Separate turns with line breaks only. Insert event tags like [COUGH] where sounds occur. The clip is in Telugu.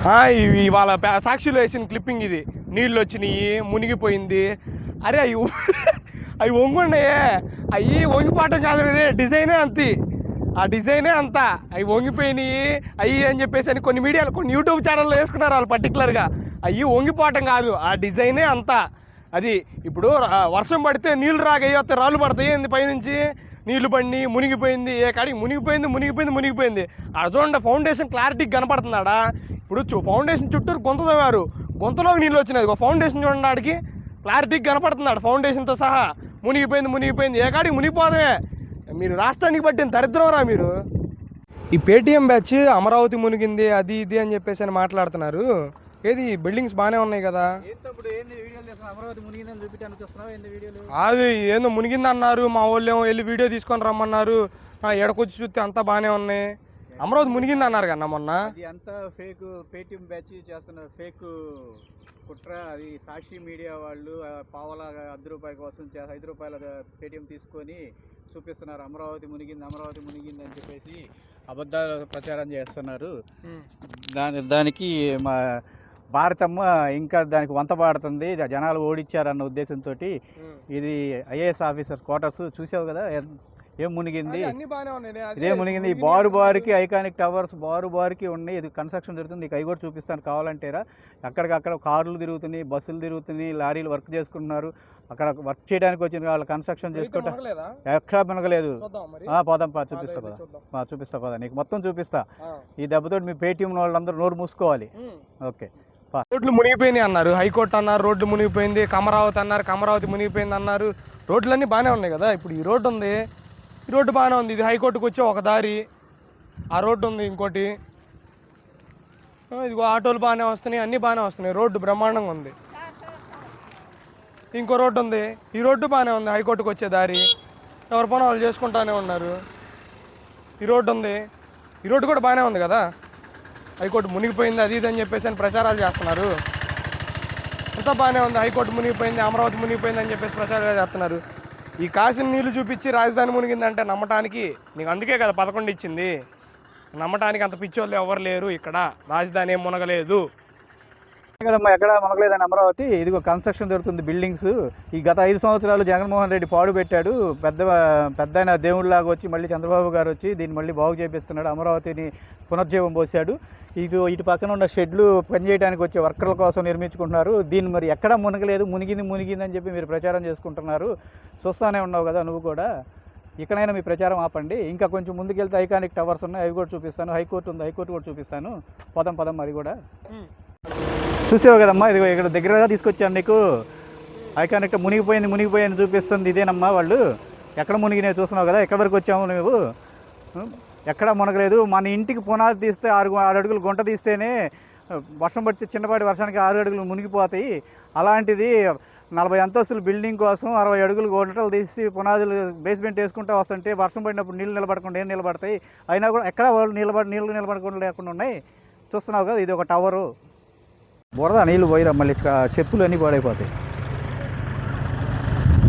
ఇవాళ సాక్షులు సాక్షిలో వేసిన క్లిప్పింగ్ ఇది. నీళ్ళు వచ్చినాయి మునిగిపోయింది. అరే అవి [LAUGHS] అవి వంగున్నాయే అవి వంగిపోవటం కాదు డిజైనే అంతే. ఆ డిజైనే అంత. అవి వంగిపోయినాయి అవి అని చెప్పేసి అని కొన్ని మీడియాలు కొన్ని యూట్యూబ్ ఛానల్లో వేసుకున్నారు వాళ్ళు పర్టికులర్గా అవి వంగిపోవటం కాదు ఆ డిజైనే అంత. అది ఇప్పుడు వర్షం పడితే నీళ్ళు రాగయ్యో రాళ్ళు పడతాయి ఏంది పైనుంచి? నీళ్ళు పడి మునిగిపోయింది ఏ కాడికి మునిగిపోయింది మునిగిపోయింది మునిగిపోయింది. ఆ చూడండి ఫౌండేషన్ క్లారిటీకి కనపడుతున్నాడా? ఇప్పుడు చూ ఫౌండేషన్ చుట్టూరు గొంత తవ్వారు గొంతలోకి నీళ్ళు వచ్చినాయి ఒక ఫౌండేషన్ చూడండి ఆడికి. క్లారిటీకి కనపడుతున్నాడు ఫౌండేషన్తో సహా. మునిగిపోయింది మునిగిపోయింది ఏ కాడికి మునిగిపోదమే మీరు రాష్ట్రానికి పట్టిన దరిద్రంరా మీరు. ఈ పేటీఎం బ్యాచ్ అమరావతి మునిగింది అది ఇది అని చెప్పేసి అని మాట్లాడుతున్నారు. ఏది? బిల్డింగ్స్ బాగానే ఉన్నాయి కదా.
ఏంటప్పుడు ఏంది వీడియోలు చేస్తున్నా అమరావతి మునిగిందని చూపించడానికి వస్తున్నావు ఏంది వీడియోలు?
అది ఏందో మునిగింది అన్నారు మా వాళ్ళు ఏమో వెళ్ళి వీడియో తీసుకొని రమ్మన్నారు. ఎడకొచ్చి చూస్తే అంతా బాగానే ఉన్నాయి. అమరావతి మునిగింది అన్నారు కన్నా మొన్న.
అంతా ఫేక్ పేటిఎం బ్యాచ్ చేస్తున్న ఫేక్ కుట్ర. అది సాక్షి మీడియా వాళ్ళు పావలా అర్ధ రూపాయి కోసం ఐదు రూపాయల పేటిఎం తీసుకొని చూపిస్తున్నారు. అమరావతి మునిగింది అమరావతి మునిగింది అని చెప్పేసి అబద్ధాలు ప్రచారం చేస్తున్నారు. దాని దానికి మా భారతమ్మ ఇంకా దానికి వంత పాడుతుంది. జనాలు ఓడిచ్చారన్న ఉద్దేశంతో ఇది ఐఏఎస్ ఆఫీసర్ క్వార్టర్స్ చూసావు కదా? ఏం మునిగింది? ఇదే మునిగింది. ఈ బారు బారుకి ఐకానిక్ టవర్స్ బారు బారుకి ఉన్నాయి. ఇది కన్స్ట్రక్షన్ జరుగుతుంది. ఇక అవి కూడా చూపిస్తాను. కావాలంటేరా. అక్కడికక్కడ కార్లు తిరుగుతున్నాయి బస్సులు తిరుగుతున్నాయి లారీలు వర్క్ చేసుకుంటున్నారు. అక్కడ వర్క్ చేయడానికి వచ్చిన వాళ్ళు కన్స్ట్రక్షన్ చేసుకుంటా? ఎక్కడా మునగలేదు. పోదాం పా చూపిస్తా పద. చూపిస్తా పద. నీకు మొత్తం చూపిస్తా. ఈ దెబ్బతో మీ పేటీఎం వాళ్ళందరూ నోరు మూసుకోవాలి. ఓకే.
రోడ్లు మునిగిపోయినాయి అన్నారు. హైకోర్టు అన్నారు రోడ్లు మునిగిపోయింది కమరావతి అన్నారు కమరావతి మునిగిపోయింది అన్నారు. రోడ్లన్నీ బాగానే ఉన్నాయి కదా? ఇప్పుడు ఈ రోడ్డు ఉంది. ఈ రోడ్డు బాగానే ఉంది. ఇది హైకోర్టుకు వచ్చే ఒక దారి. ఆ రోడ్డు ఉంది ఇంకోటి. ఇదిగో ఆటోలు బాగానే వస్తున్నాయి అన్నీ బాగానే వస్తున్నాయి. రోడ్డు బ్రహ్మాండంగా ఉంది. ఇంకో రోడ్డు ఉంది. ఈ రోడ్డు బాగానే ఉంది హైకోర్టుకు వచ్చే దారి. ఎవరి పని వాళ్ళు చేసుకుంటానే ఉన్నారు. ఈ రోడ్డు ఉంది. ఈ రోడ్డు కూడా బాగానే ఉంది కదా? హైకోర్టు మునిగిపోయింది అది ఇది అని చెప్పేసి అని ప్రచారాలు చేస్తున్నారు. అంతా బాగానే ఉంది హైకోర్టు మునిగిపోయింది అమరావతి మునిగిపోయింది అని చెప్పేసి ప్రచారాలు చేస్తున్నారు. ఈ కాసిన నీళ్ళు చూపించి రాజధాని మునిగిందంటే నమ్మటానికి నీకు అందుకే కదా పదకొండు ఇచ్చింది. నమ్మటానికి అంత పిచ్చోళ్ళు ఎవరు లేరు ఇక్కడ. రాజధాని ఏం మునగలేదు.
కదమ్మా ఎక్కడ మనకలేదని అమరావతి. ఇదిగో కన్స్ట్రక్షన్ జరుగుతుంది బిల్డింగ్స్. ఈ గత ఐదు సంవత్సరాలు జగన్మోహన్ రెడ్డి పాడు పెట్టాడు. పెద్ద పెద్ద ఆయన దేవుళ్ళలాగా వచ్చి మళ్ళీ చంద్రబాబు గారు వచ్చి దీన్ని మళ్ళీ బాగు చేపిస్తున్నాడు. అమరావతిని పునర్జీవం పోసాడు ఇది ఇటు పక్కన ఉన్న షెడ్లు పనిచేయడానికి వచ్చే వర్కర్ల కోసం నిర్మించుకుంటున్నారు. దీన్ని మరి ఎక్కడ మునగలేదు. మునిగింది మునిగింది అని చెప్పి మీరు ప్రచారం చేసుకుంటున్నారు. చూస్తానే ఉన్నావు కదా నువ్వు కూడా. ఇక్కడైనా మీ ప్రచారం ఆపండి. ఇంకా కొంచెం ముందుకెళ్తే ఐకానిక్ టవర్స్ ఉన్నాయి. అవి కూడా చూపిస్తాను. హైకోర్టు ఉంది. హైకోర్టు కూడా చూపిస్తాను. పదం పదం అది కూడా. చూసావు కదమ్మా? ఇది ఇక్కడ దగ్గరగా తీసుకొచ్చాను నీకు. ఐకానిక్ మునిగిపోయింది మునిగిపోయింది చూపిస్తుంది ఇదేనమ్మా వాళ్ళు. ఎక్కడ మునిగినాయి చూస్తున్నావు కదా? ఎక్కడి వరకు వచ్చాము నువ్వు? ఎక్కడ ఎక్కడా మునగలేదు. మన ఇంటికి పునాది తీస్తే ఆరు ఆరు అడుగులు గుంట తీస్తేనే వర్షం పడితే చిన్నపాటి వర్షానికి ఆరు అడుగులు మునిగిపోతాయి. అలాంటిది నలభై అంతస్తుల బిల్డింగ్ కోసం అరవై అడుగులు గుంటలు తీసి పునాదులు బేస్మెంట్ వేసుకుంటూ వస్తుంటే వర్షం పడినప్పుడు నీళ్ళు నిలబడకుండా ఏం నిలబడతాయి? అయినా కూడా ఎక్కడ వాళ్ళు నిలబడి నీళ్ళు నిలబడకుండా లేకుండా ఉన్నాయి? చూస్తున్నావు కదా ఇది ఒక టవరు బురద నీళ్ళు పోయిరా మళ్ళీ చెప్పులు అన్నీ పాడైపోతాయి.